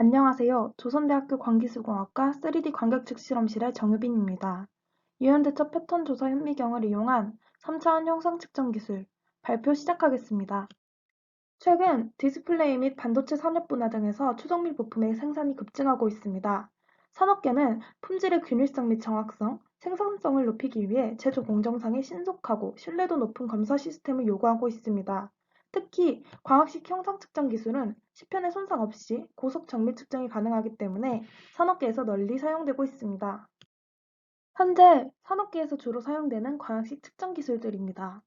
안녕하세요. 조선대학교 광기술공학과 3D 광격측 실험실의 정유빈입니다. 유현대처 패턴 조사 현미경을 이용한 3차원 형상 측정 기술 발표 시작하겠습니다. 최근 디스플레이 및 반도체 산업 분야 등에서 초정밀 부품의 생산이 급증하고 있습니다. 산업계는 품질의 균일성 및 정확성, 생산성을 높이기 위해 제조 공정상의 신속하고 신뢰도 높은 검사 시스템을 요구하고 있습니다. 특히 광학식 형상 측정 기술은 시편의 손상 없이 고속 정밀 측정이 가능하기 때문에 산업계에서 널리 사용되고 있습니다. 현재 산업계에서 주로 사용되는 광학식 측정 기술들입니다.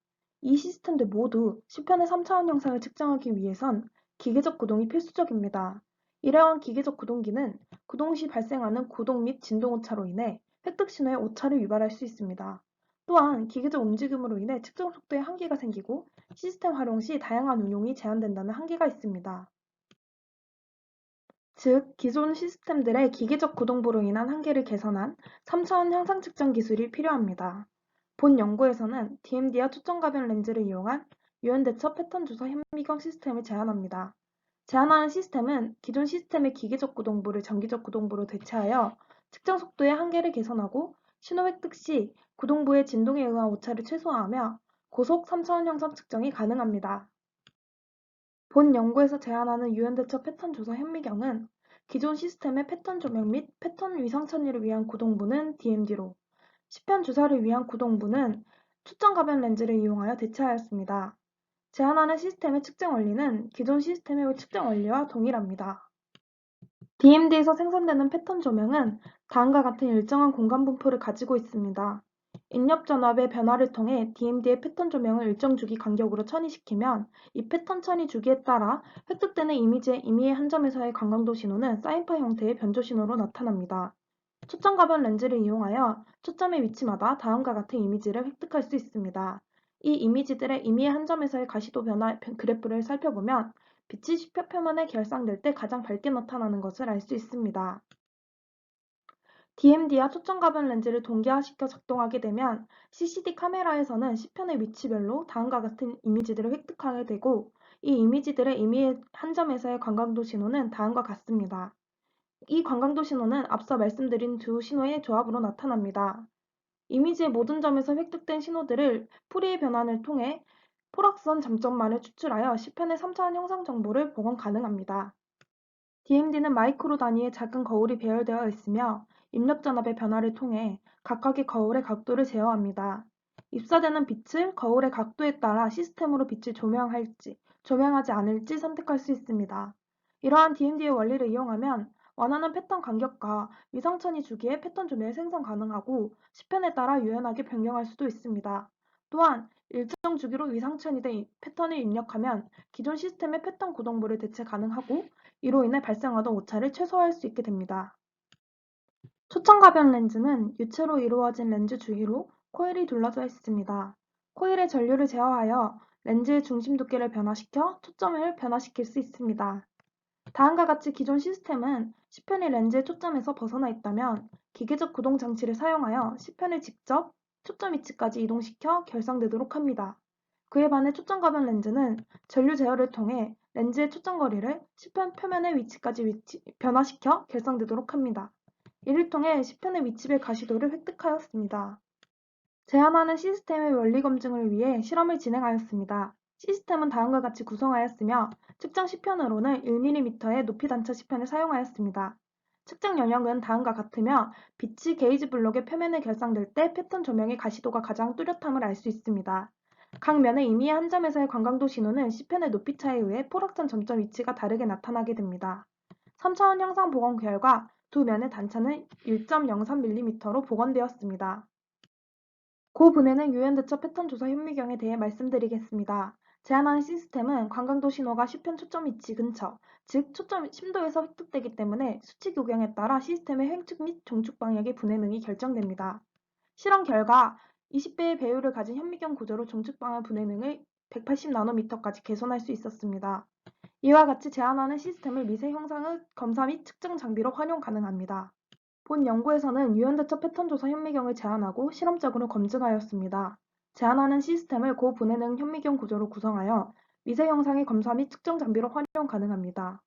이 시스템들 모두 시편의 3차원 형상을 측정하기 위해선 기계적 구동이 필수적입니다. 이러한 기계적 구동기는 구동 시 발생하는 구동 및 진동 오차로 인해 획득 신호의 오차를 유발할 수 있습니다. 또한 기계적 움직임으로 인해 측정 속도에 한계가 생기고 시스템 활용 시 다양한 운용이 제한된다는 한계가 있습니다. 즉, 기존 시스템들의 기계적 구동부로 인한 한계를 개선한 3차원 형상 측정 기술이 필요합니다. 본 연구에서는 DMD와 초점 가변 렌즈를 이용한 유연 대처 패턴 조사 현미경 시스템을 제안합니다. 제안하는 시스템은 기존 시스템의 기계적 구동부를 전기적 구동부로 대체하여 측정 속도의 한계를 개선하고 신호 획득 시 구동부의 진동에 의한 오차를 최소화하며 고속 3차원 형상 측정이 가능합니다. 본 연구에서 제안하는 유연대처 패턴 조사 현미경은 기존 시스템의 패턴 조명 및 패턴 위상 처리를 위한 구동부는 DMD로, 시편 조사를 위한 구동부는 초점 가변 렌즈를 이용하여 대체하였습니다. 제안하는 시스템의 측정 원리는 기존 시스템의 측정 원리와 동일합니다. DMD에서 생산되는 패턴 조명은 다음과 같은 일정한 공간 분포를 가지고 있습니다. 인력 전압의 변화를 통해 DMD의 패턴 조명을 일정 주기 간격으로 처리시키면 이 패턴 처리 주기에 따라 획득되는 이미지의 임의의 한 점에서의 광광도 신호는 사인파 형태의 변조 신호로 나타납니다. 초점 가변 렌즈를 이용하여 초점의 위치마다 다음과 같은 이미지를 획득할 수 있습니다. 이 이미지들의 임의의 한 점에서의 가시도 변화 그래프를 살펴보면 빛이 표면에 결상될 때 가장 밝게 나타나는 것을 알 수 있습니다. DMD와 초점 가변 렌즈를 동기화시켜 작동하게 되면 CCD 카메라에서는 시편의 위치별로 다음과 같은 이미지들을 획득하게 되고 이 이미지들의 임의의 한 점에서의 광광도 신호는 다음과 같습니다. 이 광광도 신호는 앞서 말씀드린 두 신호의 조합으로 나타납니다. 이미지의 모든 점에서 획득된 신호들을 풀이의 변환을 통해 포락선 점점만을 추출하여 시편의 3차원 형상 정보를 복원 가능합니다. DMD는 마이크로 단위의 작은 거울이 배열되어 있으며 입력 전압의 변화를 통해 각각의 거울의 각도를 제어합니다. 입사되는 빛을 거울의 각도에 따라 시스템으로 빛을 조명할지, 조명하지 않을지 선택할 수 있습니다. 이러한 DMD의 원리를 이용하면 원하는 패턴 간격과 위상천이 주기에 패턴 조명을 생성 가능하고 시편에 따라 유연하게 변경할 수도 있습니다. 또한 일정 주기로 위상천이 된 패턴을 입력하면 기존 시스템의 패턴 구동부를 대체 가능하고 이로 인해 발생하던 오차를 최소화할 수 있게 됩니다. 초점가변 렌즈는 유체로 이루어진 렌즈 주위로 코일이 둘러져 있습니다. 코일의 전류를 제어하여 렌즈의 중심 두께를 변화시켜 초점을 변화시킬 수 있습니다. 다음과 같이 기존 시스템은 시편이 렌즈의 초점에서 벗어나 있다면 기계적 구동 장치를 사용하여 시편을 직접 초점 위치까지 이동시켜 결상되도록 합니다. 그에 반해 초점 가변 렌즈는 전류 제어를 통해 렌즈의 초점 거리를 시편 표면의 위치까지 위치, 변화시켜 결상되도록 합니다. 이를 통해 시편의 위치별 가시도를 획득하였습니다. 제안하는 시스템의 원리 검증을 위해 실험을 진행하였습니다. 시스템은 다음과 같이 구성하였으며 측정 시편으로는 1mm의 높이 단차 시편을 사용하였습니다. 측정 영역은 다음과 같으며 빛이 게이지 블록의 표면에 결상될 때 패턴 조명의 가시도가 가장 뚜렷함을 알 수 있습니다. 각 면의 임의의 한 점에서의 광광도 신호는 시편의 높이 차에 의해 포락선 점점 위치가 다르게 나타나게 됩니다. 3차원 형상 복원 결과 두 면의 단차는 1.03mm로 복원되었습니다. 고 분해는 유연대처 패턴 조사 현미경에 대해 말씀드리겠습니다. 제안하는 시스템은 광광도 신호가 시편 초점 위치 근처, 즉 초점 심도에서 획득되기 때문에 수치 교경에 따라 시스템의 횡축 및 종축 방향의 분해능이 결정됩니다. 실험 결과 20배의 배율을 가진 현미경 구조로 종축 방향 분해능을 180나노미터까지 개선할 수 있었습니다. 이와 같이 제안하는 시스템을 미세 형상의 검사 및 측정 장비로 활용 가능합니다. 본 연구에서는 유연대처 패턴 조사 현미경을 제안하고 실험적으로 검증하였습니다. 제안하는 시스템을 고분해능 현미경 구조로 구성하여 미세 형상의 검사 및 측정 장비로 활용 가능합니다.